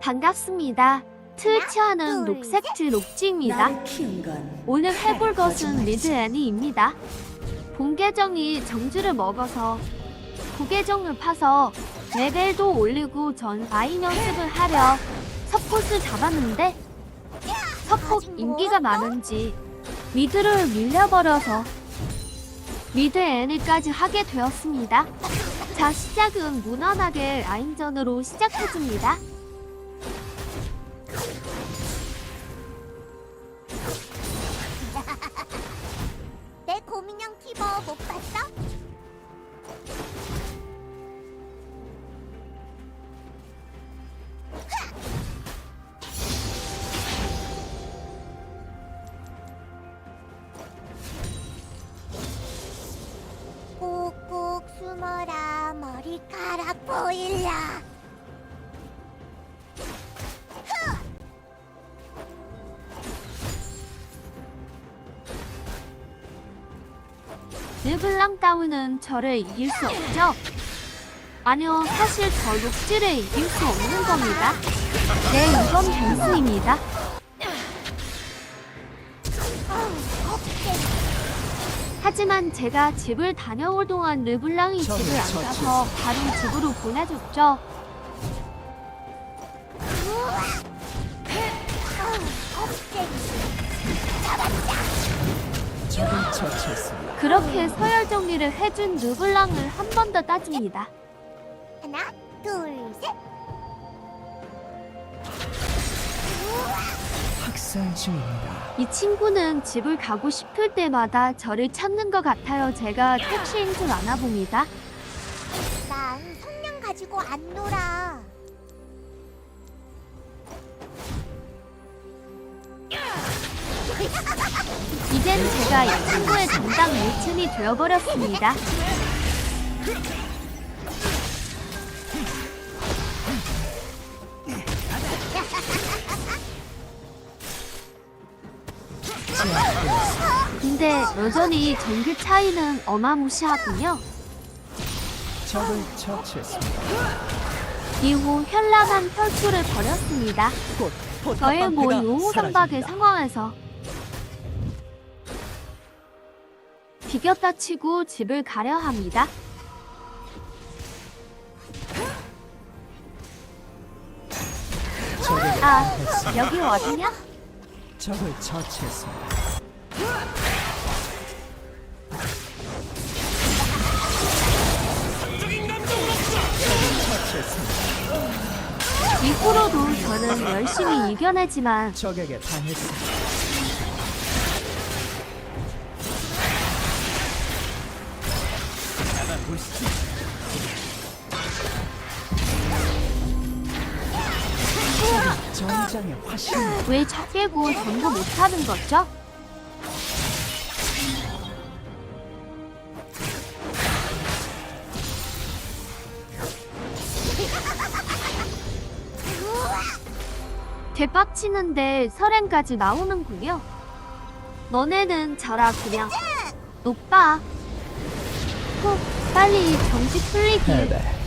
반갑습니다. 트위치하는 녹지입니다. 키운 건 오늘 해볼 하, 것은. 리드 애니입니다. 본 계정이 정주를 먹어서 그 계정을 파서 레벨도 올리고 전 마인 연습을 하려 서폿을 잡았는데 서폿 인기가 많은지 미드를 밀려버려서 미드 애니까지 하게 되었습니다. 자 시작은 무난하게 라인전으로 시작해줍니다. 못 봤어? 꾹꾹 숨어라 머리카락 보일라 르블랑 따위는 저를 이길 수 없죠? 아니요, 사실 저 녹지를 이길 수 없는 겁니다. 네, 이건 변수입니다. 하지만 제가 집을 다녀올 동안 르블랑이 집을 안저 가서 바로 집으로 보내줬죠. 처치했습니다. 그렇게 서열 정리를 해준 르블랑을 한 번 더 따줍니다. 하나 둘 셋 학살 중입니다. 이 친구는 집을 가고 싶을 때마다 저를 찾는 것 같아요. 제가 택시인 줄 아나 봅니다. 난 성냥 가지고 안 놀아 이젠 제가 이 친구의 담당 일진이 되어버렸습니다. 근데 여전히 전기 차이는 어마무시하군요. 적을 처치했습니다. 이후 현란한 혈투를 벌였습니다. 곧 저의 뭐 포탑방패가 용호선박의 사라집니다. 상황에서 비겼다 치고 집을 가려 합니다. 아. 여기 어디냐? 적을 처치했습니다. 이후로도 저는 열심히 이겨내지만 적에게 당했습니다. 전장의 화신 왜저 깨고 전부 못하는 거죠? 대박치는데 설행까지 나오는군요. 너네는 저라 그냥 오빠 꼭 빨리 정지 풀리길 패배